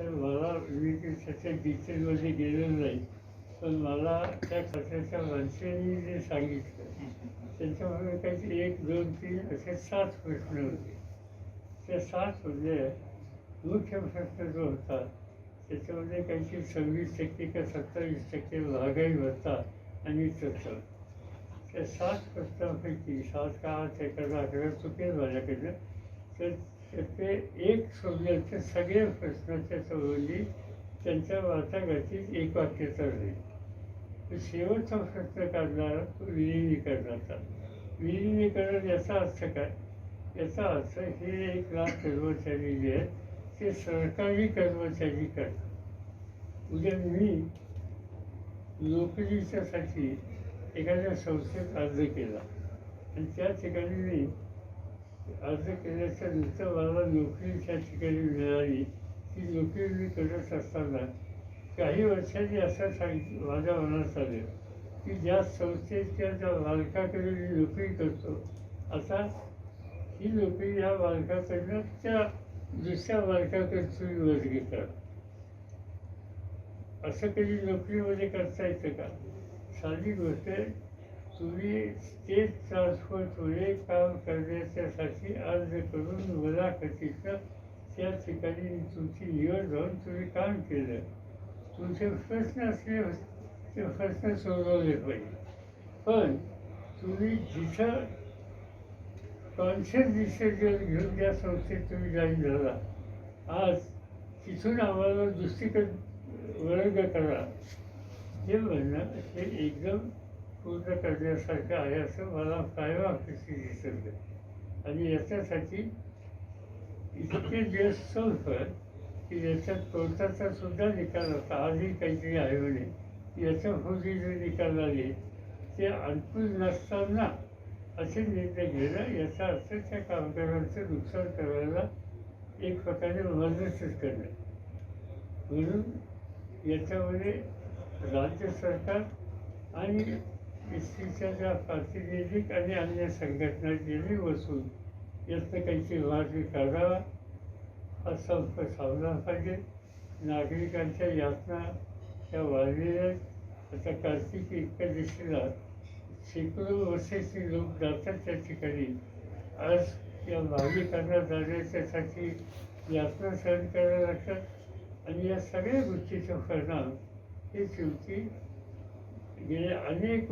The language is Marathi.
तर मला मी त्याच्या डिटेलमध्ये गेलेलो नाही. पण मला त्या खात्याच्या माणसांनी जे सांगितलं त्यांच्यामध्ये काहीतरी एक दोन तीन असे सात प्रश्न होते. त्या सात म्हणजे मुख्य प्रश्न जो होता त्याच्यामध्ये काहीतरी सव्वीस टक्के का सत्तावीस टक्के महागाई होता आणि तसं. त्या सात प्रश्नांपैकी सात का आठ एखादा आकडा चुकेल माझ्याकडनं तर तर ते एक सोडल्याचे सगळे प्रश्नाच्या संबंधी त्यांच्या वाटाघाटीत एक वाक्य राहील तर शेवटचा प्रश्न काढणारा तो विलिनीकरणाचा. विलिनीकरण याचा अर्थ काय? याचा अर्थ हे एक लाख कर्मचारी जे आहेत ते सरकारी कर्मचारी करतात. उद्या मी नोकरीच्यासाठी एखाद्या संस्थेत अर्ज केला. आणि त्या ठिकाणी मी अर्ज केल्याच्यानंतर मला नोकरी त्या ठिकाणी मिळाली. ती नोकरी मी करत असताना काही वर्षांनी असं सांगितलं माझ्या मनात आलं की ज्या संस्थेच्या त्या मालकाकडे मी नोकरी करतो आता ही नोकरी ह्या मालकाकडनं त्या दुसऱ्या मालकाकडे तुम्ही घेतात असं कधी नोकरीमध्ये करता येतं का? साधी गोष्ट तुम्ही स्टेट ट्रान्सफरद्वारे काम करण्याच्यासाठी अर्ज करून मुलाखतीचं त्या ठिकाणी तुमची निवड जाऊन तुम्ही काम केलं. तुमचे प्रश्न असले ते प्रश्न सोडवले पाहिजे. पण तुम्ही जिथं कॉन्शियस डिसिजन घेऊन ज्या संस्थेत तुम्ही जॉईन झाला. आज तिथून आम्हाला दुसरीकडे वर्ग करा. हे म्हणणं हे एकदम पूर्ण करण्यासारखं आहे असं मला कायम अपेक्षित दिसत आणि याच्यासाठी इतके दिवस संपत की याच्यात कोर्टाचा सुद्धा निकाल होता. आजही काहीतरी आहे. म्हणे याच्या पूर्वी जे निकाल आले ते अनुकूल नसताना असे निर्णय घेणं याचा अर्थ त्या कामगारांचं नुकसान करायला एक प्रकारे मदतच करणं. म्हणून याच्यामध्ये राज्य सरकार आणि एस प्रातिनिधिक आणि अन्य संघटना गेली बसून यातनं काहीतरी मार्ग काढावा हा संप थांबला पाहिजे. नागरिकांच्या यातना त्या वाढलेल्या आता कार्तिक एकादशीला शेकडो वर्षाचे लोक जातात त्या ठिकाणी. आज या भाविकांना जाण्याच्यासाठी यात्रा सहन करायला लागतात आणि या सगळ्या गोष्टीचा परिणाम हे शेवटी गेल्या अनेक